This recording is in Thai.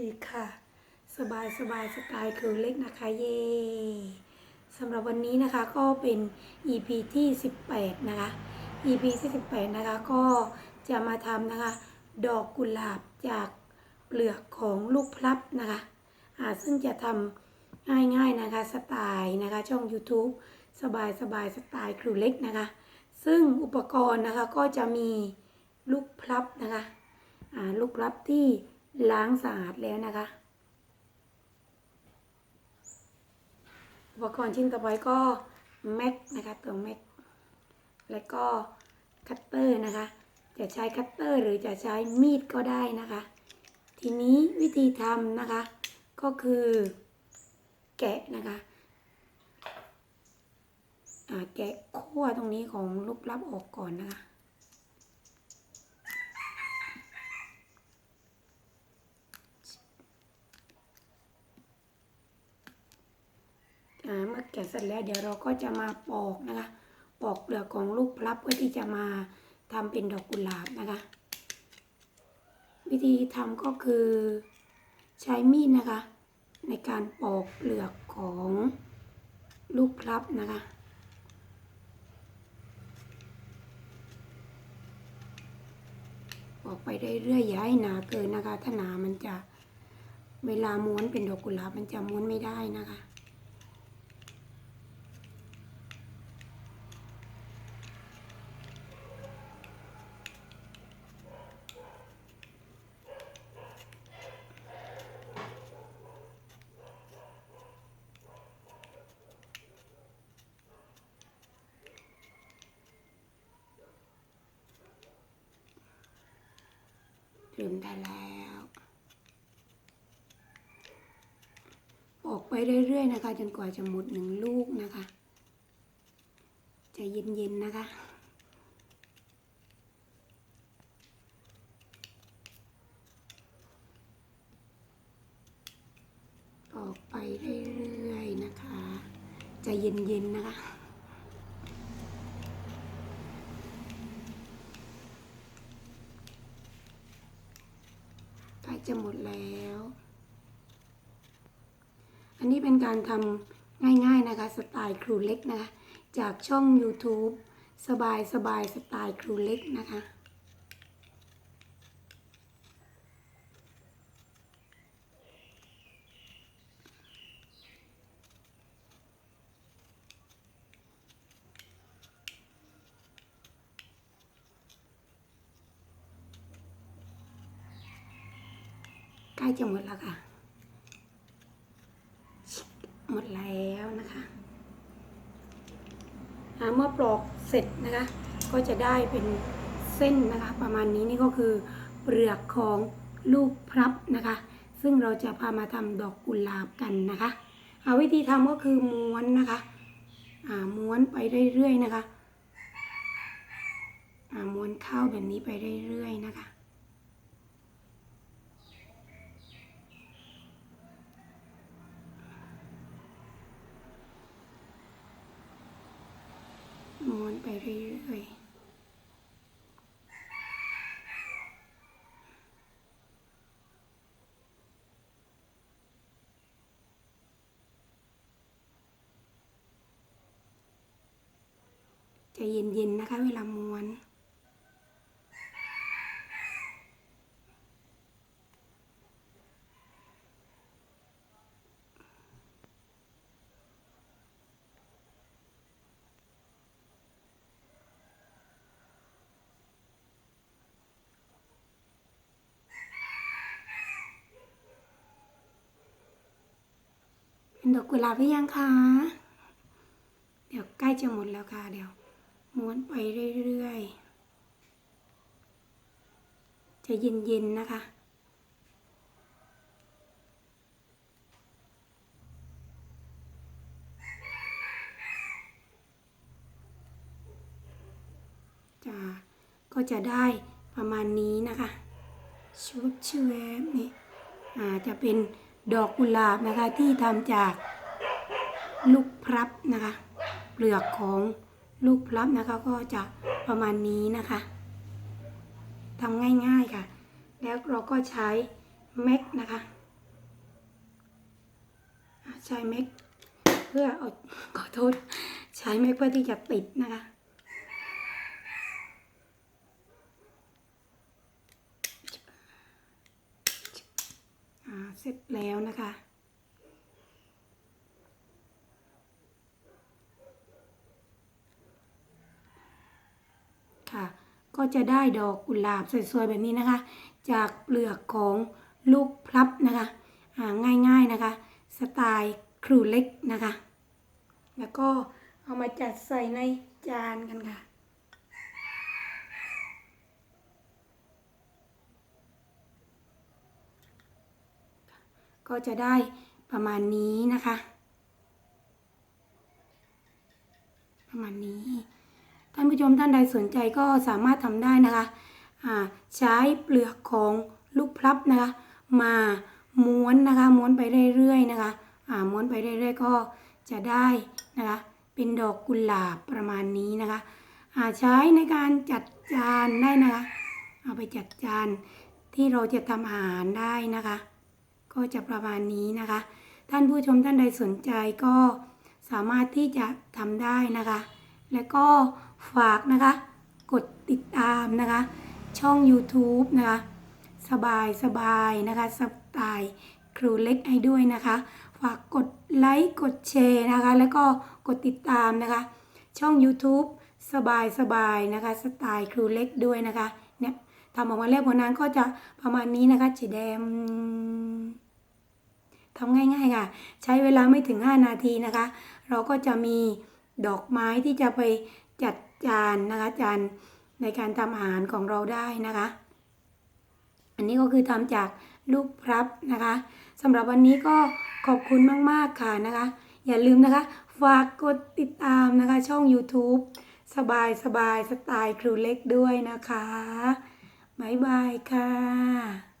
ดีค่ะ สบายสบายสไตล์คือเล็กนะคะเย่สำหรับวันนี้นะคะก็เป็น EP ที่ 18 นะคะ EP ที่ 18 นะคะก็จะมาทำนะคะ ดอกกุหลาบจากเปลือกของลูกพลับนะคะอ่าซึ่งจะทำง่ายๆนะคะสไตล์นะคะช่อง YouTube สบายสบายสไตล์ครูเล็กนะคะ ซึ่งอุปกรณ์นะคะก็จะมีลูกพลับนะคะอ่าลูกรับที่ ล้างสะอาดแล้วนะคะอุปกรณ์ชิ้นต่อไปก็แม็กนะคะตัวแม็กแล้วก็คัตเตอร์นะคะ จะใช้คัตเตอร์หรือจะใช้มีดก็ได้นะคะ ทีนี้วิธีทำนะคะ ก็คือแกะนะคะแกะขั้วตรงนี้ของลูกรับออกก่อนนะคะ อ่าเมื่อ แกะเสร็จแล้วเดี๋ยวเราก็จะมาปอกนะคะ ปอกเปลือกของลูกพลับเพื่อที่จะมาทำเป็นดอกกุหลาบนะคะ วิธีทำก็คือใช้มีดนะคะ ในการปอกเปลือกของลูกพลับนะคะปอกไปเรื่อยๆอย่าให้หนาเกินนะคะ ถ้าหนามันจะเวลาม้วนเป็นดอกกุหลาบมันจะม้วนไม่ได้นะคะ ลืมได้แล้ว ออกไปเรื่อย ๆ นะคะ จนกว่าจะหมดหนึ่งลูกนะคะใจะเย็น ๆ นะคะออกไปเรื่อยๆนะคะใจะเย็น ๆ นะคะ ใกล้ จะหมดแล้ว อันนี้เป็นการทำง่ายๆนะคะสไตล์ครูเล็กนะคะ จากช่อง YouTube สบายสบายสไตล์ครูเล็กนะคะ ล้จะหมดแล้วค่ะ หมดแล้วนะคะอ่าเมื่อปลอกเสร็จนะคะ ก็จะได้เป็นเส้นนะคะ ประมาณนี้นี่ก็คือเปลือกของลูกพลับนะคะ ซึ่งเราจะพามาทำดอกกุหลาบกันนะคะเอาวิธีทำก็คือม้วนนะคะอ่าม้วนไปเรื่อยๆนะคะอ่าม้วนเข้าแบบนี้ไปเรื่อยๆนะคะ ไปเรื่อยๆจะเย็นๆนะคะเวลาม้วน เป็นดอกกุหลาบหรือยังคะ เดี๋ยวใกล้จะหมดแล้วค่ะ เดี๋ยวม้วนไปเรื่อยๆ จะเย็นๆนะคะจะก็จะได้ประมาณนี้นะคะ ชุดชื่อนี่อาจะเป็น ดอกกุหลาบนะคะที่ทำจากลูกพลับนะคะ เปลือกของลูกพลับนะคะก็จะประมาณนี้นะคะทำง่ายๆค่ะ แล้วเราก็ใช้เม็กนะคะ ใช้เม็กเพื่อเอาขอโทษใช้เม็กเพื่อที่จะติดนะคะ เสร็จแล้วนะคะ ค่ะ ก็จะได้ดอกกุหลาบสวยๆแบบนี้นะคะ จากเปลือกของลูกพลับนะคะง่ายๆนะคะ สไตล์ครูเล็กนะคะ แล้วก็เอามาจัดใส่ในจานกันค่ะ ก็จะได้ประมาณนี้นะคะ ประมาณนี้ ท่านผู้ชมท่านใดสนใจก็สามารถทำได้นะคะใช้เปลือกของลูกพลับนะคะ มาม้วนนะคะ ม้วนไปเรื่อยๆนะคะอ่าม้วนไปเรื่อยๆ ก็จะได้นะคะ เป็นดอกกุหลาบประมาณนี้นะคะอาใช้ในการจัดจานได้นะคะ เอาไปจัดจานที่เราจะทำอาหารได้นะคะ ก็จะประมาณนี้นะคะ ท่านผู้ชมท่านใดสนใจก็สามารถที่จะทำได้นะคะ แล้วก็ฝากนะคะ กดติดตามนะคะ ช่อง YouTube นะคะ สบายสบายนะคะสไตล์ครูเล็กให้ด้วยนะคะ ฝากกดไลค์กดแชร์นะคะ แล้วก็กดติดตามนะคะ ช่อง YouTube สบายสบายนะคะ สไตล์ครูเล็กด้วยนะคะ เนี่ยทำออกมาแล้วผลงานก็จะประมาณนี้นะคะจีแดม ทำง่ายๆค่ะ ใช้เวลาไม่ถึง 5 นาทีนะคะ เราก็จะมีดอกไม้ที่จะไปจัดจานนะคะจานในการทำอาหารของเราได้นะคะ อันนี้ก็คือทำจากลูกพลับนะคะสำหรับวันนี้ก็ขอบคุณมากๆค่ะนะคะ อย่าลืมนะคะ ฝากกดติดตามนะคะช่อง YouTube สบายสบายสไตล์ครูเล็กด้วยนะคะ บ๊ายบายค่ะ